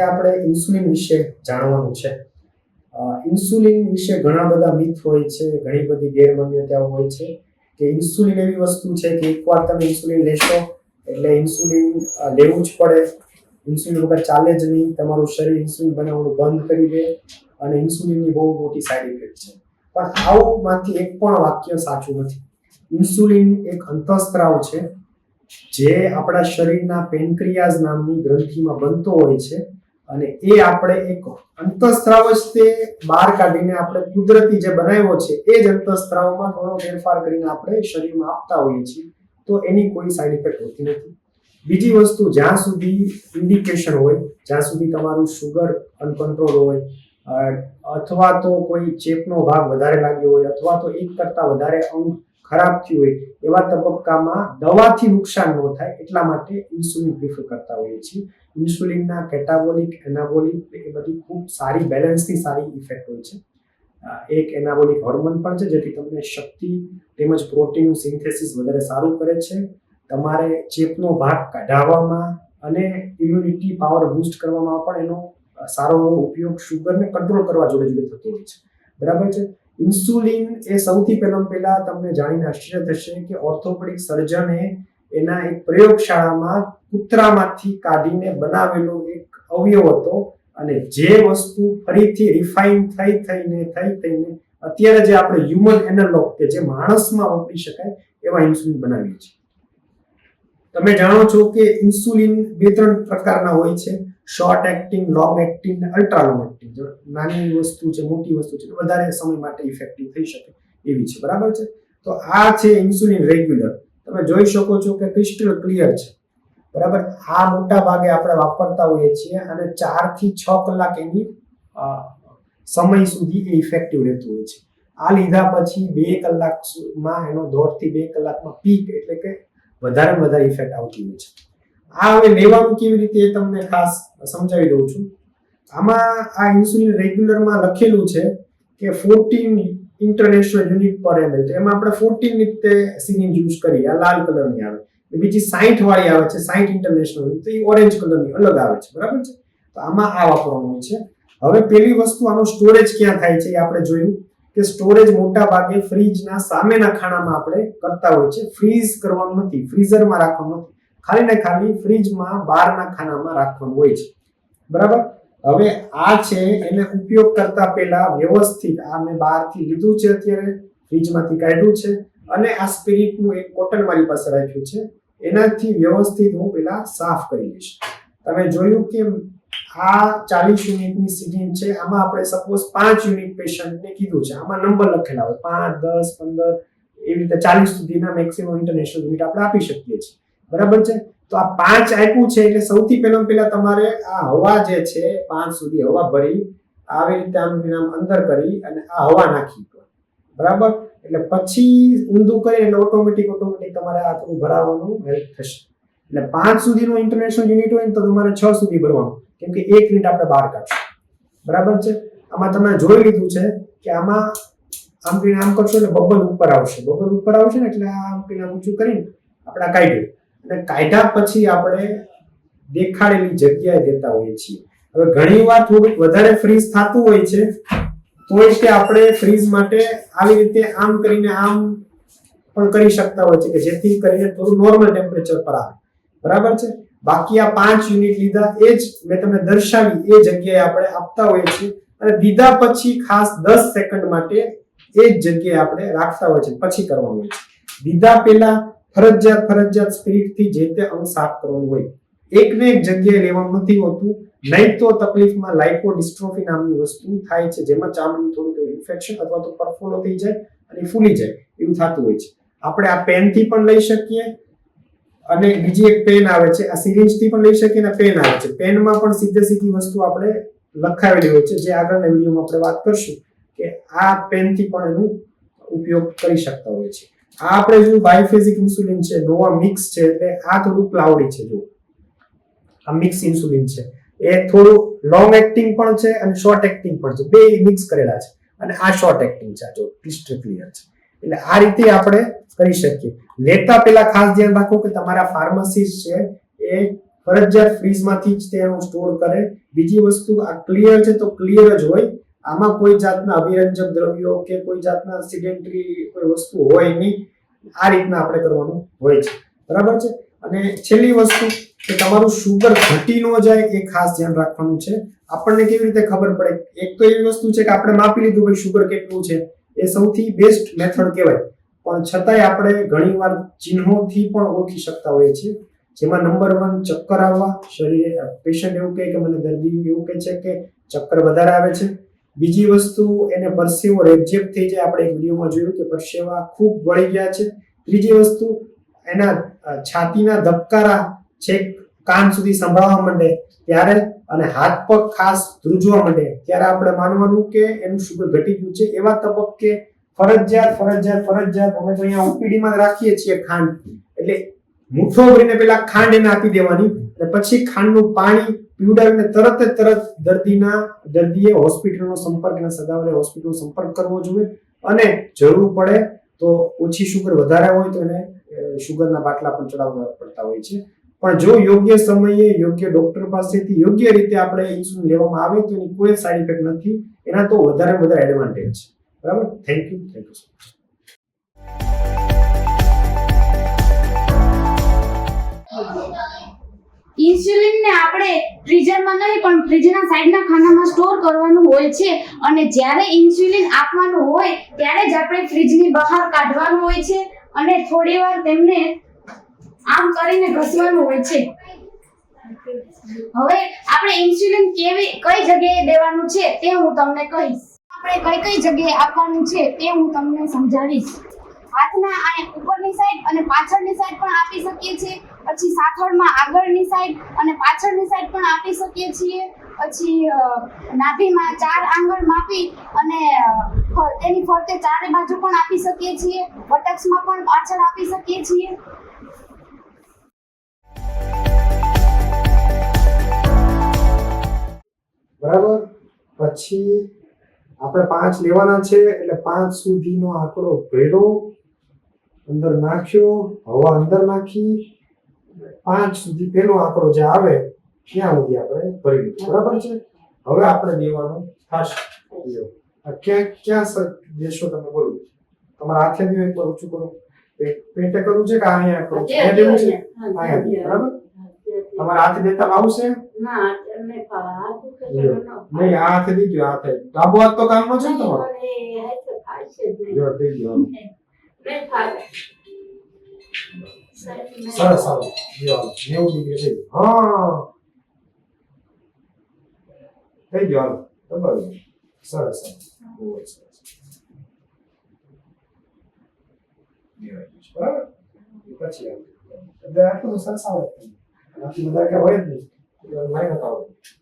આપણે ઇન્સ્યુલિન વિશે જાણવાનું છે. ઇન્સ્યુલિન વિશે ઘણા બધા મિથ હોય છે, ઘણી બધી ગેરમાન્યતાઓ હોય છે કે ઇન્સ્યુલિન એવી વસ્તુ છે કે એકવાર તમે ઇન્સ્યુલિન લેશો એટલે ઇન્સ્યુલિન લેવું જ પડે. ઇન્સ્યુલિન વગર ચાલે જ નહીં. તમારું શરીર ઇન્સ્યુલિન બનાવવાનું બંધ કરી દે અને ઇન્સ્યુલિનની બહુ મોટી સાઈડ ઇફેક્ટ છે. પણ આવું એક પણ વાક્ય સાચું નથી. ઇન્સ્યુલિન એક અંતઃસ્ત્રાવ છે જે આપણા શરીરના પેનક્રિયાઝ નામની ગ્રંથિમાં બનતો હોય છે. અને એ આપણે એક અંતઃસ્ત્રાવ જ તે બહાર કાઢીને આપણે કુદરતી જે બનાવ્યો છે, એ જ અંતઃસ્ત્રાવમાં થોડો ફેરફાર કરીને આપણે શરીરમાં આપતા હોઈએ છીએ. તો એની કોઈ સાઈડ ઇફેક્ટ હોતી નથી. બીજી વસ્તુ, જ્યાં સુધી ઇન્ડિકેશન હોય, જ્યાં સુધી તમારું શુગર અનકન્ટ્રોલ હોય અથવા તો કોઈ ચેપનો ભાગ વધારે લાગ્યો હોય, અથવા તો એક કરતાં વધારે અંગ ખરાબ થયું હોય, એવા તબક્કામાં દવાથી નુકસાન ન થાય એટલા માટે ઇન્સ્યુલિન પ્રિફર કરતા હોઈએ છીએ. ઇન્સ્યુલિનના કેટાબોલિક, એનાબોલિક એ બધી ખૂબ સારી બેલેન્સની સારી ઇફેક્ટ હોય છે. એક એનાબોલિક હોર્મોન પણ છે જેથી તમને શક્તિ તેમજ પ્રોટીનનું સિન્થેસિસ વધારે સારું કરે છે. તમારે ચેપનો ભાગ કઢાવવામાં અને ઇમ્યુનિટી પાવર બૂસ્ટ કરવામાં પણ એનો સારો એવો ઉપયોગ શુગરને કંટ્રોલ કરવા જોડે જોડે થતો હોય છે. બરાબર છે? ઇન્સ્યુલિન એ સૌથી પહેલા પહેલા તમને જાણીને આશ્ચર્ય થશે કે ઓર્થોપેડિક સર્જને એના એક પ્રયોગશાળામાં કૂતરામાંથી કાઢીને બનાવેલો એક અવયવ હતો અને જે વસ્તુ ફરીથી રિફાઇન થઈ થઈને થઈ થઈને અત્યારે જે આપણે હ્યુમન એનાલોગ કે જે માણસમાં વાપરી શકાય એવા ઇન્સ્યુલિન બનાવીએ છીએ. તમે જાણો છો કે ઇન્સ્યુલિન બે ત્રણ પ્રકારના હોય છે. શોર્ટ એક્ટિંગ લોંગ એક્ટિંગ અને અલ્ટ્રા લોંગ એક્ટિંગ નાની વસ્તુ છે, મોટી વસ્તુ છે વધારે સમય માટે ઇફેક્ટિવ થઈ શકે એવી છે. બરાબર છે? તો આ છે ઇન્સ્યુલિન રેગ્યુલર તમે જોઈ શકો છો કે ક્રિસ્ટલ ક્લિયર છે. બરાબર? આ મોટા ભાગે આપણે વાપરતા હોઈએ છીએ અને ચારથી છ કલાક એની સમય સુધી એ ઇફેક્ટિવ રહેતું હોય છે. આ લીધા પછી બે કલાકમાં એનો દોઢથી બે કલાકમાં પીક એટલે કે વધારે વધારે ઇફેક્ટ આવતી હોય છે. આ હવે લેવાનું કેવી રીતે તમને ખાસ સમજાવી દઉં છું. આમાં આ ઇન્સ્યુલિન રેગ્યુલરમાં લખેલું છે કે fourteen international unit per ML તો એમાં આપણે ફોર્ટીન રીતે સિરિંજ યુઝ કરીએ, આ લાલ કલરની આવે. બીજી સાઠ વાળી આવે છે સાઠ ઇન્ટરનેશનલ તો એ ઓરેન્જ કલરની અલગ આવે છે, બરાબર છે? તો આમાં આ વાપરવાનું છે. હવે પેલી વસ્તુ આનો સ્ટોરેજ ક્યાં થાય છે એ આપણે જોયું કે સ્ટોરેજ મોટા ભાગે ફ્રીજના સામેના ખાણામાં આપણે કરતા હોય છે. ફ્રીઝ કરવાનું નથી ફ્રીઝરમાં રાખવાનું નથી. ખાલી ને ખાલી ફ્રીજમાં બહારના ખાનામાં રાખવાનું હોય છે. બરાબર? હવે આ છે એને ઉપયોગ કરતા પહેલા વ્યવસ્થિત આ મેં બહારથી લીધું છે અત્યારે, ફ્રીજમાંથી કાઢ્યું છે અને આ સ્પિરિટનું એક કોટન મારી પાસે રાખ્યું છે. એનાથી વ્યવસ્થિત હું પેલા સાફ કરી લઈશ. તમે જોયું કે આ ચાલીસ યુનિટની સિરિંજ છે, આમાં આપણે સપોઝ પાંચ યુનિટ પેશન્ટને કીધું છે. આમાં નંબર લખેલા હોય, પાંચ, દસ, પંદર, એવી રીતે ચાલીસ સુધીના મેક્સિમમ ઇન્ટરનેશનલ યુનિટ આપણે આપી શકીએ છીએ. બરાબર છે? તો આ પાંચ આપ્યું છે એટલે સૌથી પહેલા પહેલા તમારે આ હવા જે છે, પાંચ સુધી હવા ભરી, આવી રીતે આમ આમ અંદર કરી અને આ હવા નાખી બરાબર? એટલે પછી ઊંધું કરી એટલે ઓટોમેટિક ઓટોમેટિક તમારે આ થોડું ભરાવાનું હેલ્પ થશે. એટલે પાંચ સુધીનો ઇન્ટરનેશનલ યુનિટ હોય ને તો તમારે છ સુધી ભરવાનું. કેમ કે એક મિનિટ આપણે બહાર કાઢશું. બરાબર છે? આમાં તમે જોઈ લીધું છે કે આમાં આમ કરીને આમ કરશો એટલે બબલ ઉપર આવશે. બબલ ઉપર આવશે ને એટલે આમ કરીને ઊંચું કરીને આપણે કાઢ્યું અને કાયદા પછી આપણે દેખાડેલી જગ્યાએ દેતા હોઈએ છીએ. હવે ઘણી વાર થોડુંક વધારે ફ્રીઝ થતું હોય છે, તોય કે આપણે ફ્રીઝ માટે આવી રીતે આમ કરીને આમ પણ કરી શકતા હોય છે કે જેથી કરીને થોડું નોર્મલ ટેમ્પરેચર પર આવે. બરાબર છે? બાકી આ પાંચ યુનિટ લીધા એ જ મેં તમને દર્શાવી, એ જગ્યાએ આપણે આપતા હોઈએ છીએ અને દીધા પછી ખાસ દસ સેકન્ડ માટે એ જ જગ્યાએ આપણે રાખતા હોય છે પછી કરવાનું હોય છે. દીધા પહેલા ફરજિયાત ફરજિયાત સ્પિરિટથી જે તે અંગ સાફ કરવાનું હોય. એકને એક જગ્યાએ લેવાનું નથી હોતું નહીં તો તકલીફમાં લાઇપોડિસ્ટ્રોફી નામની વસ્તુ થાય છે, જેમાં ચામડીનું થોડું ઇન્ફેક્શન અથવા તો પરફોલો થઈ જાય અને ફૂલી જાય, એવું થતું હોય છે. આપણે આ પેનથી પણ લઈ શકીએ અને બીજી એક પેન આવે છે, આ સિરિંજથી પણ લઈ શકીએ અને પેન આવે છે. પેનમાં પણ સીધે સીધી વસ્તુ આપણે લખાવેલી હોય છે, જે આગળના વિડીયોમાં આપણે વાત કરશું કે આ પેનથી પણ એનું ઉપયોગ કરી શકતા હોય છે. આ આપણે જો બાયોફેઝિક ઇન્સ્યુલિન છે નોવા મિક્સ છે, એટલે આ થોડું ક્લાઉડી છે જો આ મિક્સ ઇન્સ્યુલિન છે. એ થોડું લોંગ એક્ટિંગ પણ છે અને શોર્ટ એક્ટિંગ પણ છે. બે મિક્સ કરેલા છે. અને આ શોર્ટ એક્ટિંગ છે, આ જો ક્રિસ્ટલ ક્લિયર છે. એટલે આ રીતે આપણે કરી શકીએ. લેતા પહેલા ખાસ ધ્યાન રાખો કે તમારા ફાર્મસિસ્ટ છે, એ ફરજિયાત ફ્રીઝમાંથી જ તેનું સ્ટોર કરે. બીજી વસ્તુ આ ક્લિયર છે, તો ક્લિયર જ હોય. આમાં કોઈ જાતના અભિરંજક દ્રવ્યો કે કોઈ જાતના સિડેન્ટરી કોઈ વસ્તુ હોય નહીં. આ રીતના આપણે કરવાનું હોય છે. બરાબર છે? અને છેલ્લી વસ્તુ કે તમારું શુગર ઘટી ન જાય એ ખાસ ધ્યાન રાખવાનું છે. આપણને કેવી રીતે ખબર પડે? એક તો એવી વસ્તુ છે કે આપણે માપી લીધું ભાઈ શુગર કેટલું છે. એ સૌથી બેસ્ટ મેથડ કહેવાય. પણ છતાંય આપણે ઘણીવાર ચિહ્નોથી પણ ઓળખી શકતા હોઈએ છીએ. જેમાં નંબર વન ચક્કર આવવા, શરીરે પેશન્ટ એવું કહે કે મને દર્દી એવું કહે છે કે ચક્કર વધારે આવે છે. બીજી વસ્તુ એને પરસેવો રેબઝેબ થઈ જાય. આપણે એક વિડીયોમાં જોયું કે પરસેવા ખૂબ વળી ગયા છે. ત્રીજી વસ્તુ, એના છાતીના ધબકારા છેક કાન સુધી સંભળાવવા માંડે ત્યારે અને હાથ પગ ખાસ ધ્રુજવા માંડે ત્યારે આપણે માનવાનું કે એનું શુગર ઘટી ગયું છે. એવા તબક્કે ફરજિયાત ફરજિયાત ફરજિયાત અમે તો અહીંયા ઓપીડીમાં રાખીએ છીએ ખાંડ. એટલે મુઠ્ઠો ભરીને પેલા ખાંડ એને આપી દેવાની અને પછી ખાંડનું પાણી પીવડાવીને તરત જ તરત દર્દીના, દર્દીએ હોસ્પિટલનો સંપર્ક અને સગાવલે હોસ્પિટલનો સંપર્ક કરવો જોઈએ. અને જરૂર પડે તો ઓછી શુગર વધારે હોય તો એને શુગરના બાટલા પણ ચડાવવા પડતા હોય છે. પણ જો યોગ્ય સમયે યોગ્ય ડોક્ટર પાસેથી યોગ્ય રીતે આપણે ઇન્સ્યુલિન લેવામાં આવે તો એની કોઈ સાઈડ ઇફેક્ટ નથી. એના તો વધારે વધારે એડવાન્ટેજ છે. બરાબર? Thank you. Thank you insulin ને આપણે ફ્રીઝરમાં નહીં, પણ ફ્રીજના સાઈડના ખાનામાં સ્ટોર કરવાનું હોય છે. અને જ્યારે ઇન્સ્યુલિન આપવાનું હોય, ત્યારે જ આપણે ફ્રીજની બહાર કાઢવાનું હોય છે. અને થોડી વાર તેમને આમ કરીને ઘસવાનું હોય છે. હવે આપણે ઇન્સ્યુલિન કેવી, કઈ જગ્યાએ દેવાનું છે તે હું તમને કહીશ. આપણે કઈ કઈ જગ્યાએ આપવાનું છે તે હું તમને સમજાવીશ હાથના આ ઉપરની સાઈડ અને પાછળની સાઈડ પણ આપી શકીએ છીએ. પછી સાથળમાં આગળની સાઈડ અને પાછળની સાઈડ પણ આપી શકીએ છીએ. પછી નાભીમાં ચાર આંગળ માપી અને તેની ફરતે ચારે બાજુ પણ આપી શકીએ છીએ. બટક્સમાં પણ પાછળ આપી શકીએ છીએ. બરાબર? પછી આપણે પાંચ લેવાના છે, એટલે પાંચ સુધીનો આંકડો ભેળો, અંદર નાખ્યો, હવા અંદર નાખી પાંચ સુધી પેલો આંકડો જે આવે ત્યાં સુધી આપણે ભરી લીધું બરાબર છે? હવે આપણે દેવાનું થશે ક્યાં ક્યાં દેશો તમે બોલો. તમારા હાથે બી એકવાર ઊંચું કરો. પેટે કરવું છે કે અહીંયા કરવું છે અહીંયા દેવું છે? અહીંયા બરાબર? તમારા હાથે દેતા આવશે? નહીં આ હાથે દીધો હાથે. ડાબો હાથ તો કામનો છે ને તમારો? જો થઈ ગયો સરસ સરસ જો નેવું ડિગ્રી થઈ ગયું. હા. થઈ ગયો, હાલો. સરસ બહુ સરસ. પછી આવે આટલું સરસ આવે. આનાથી વધારે કાંઈ હોય જ નહીં. નતા આવડતું.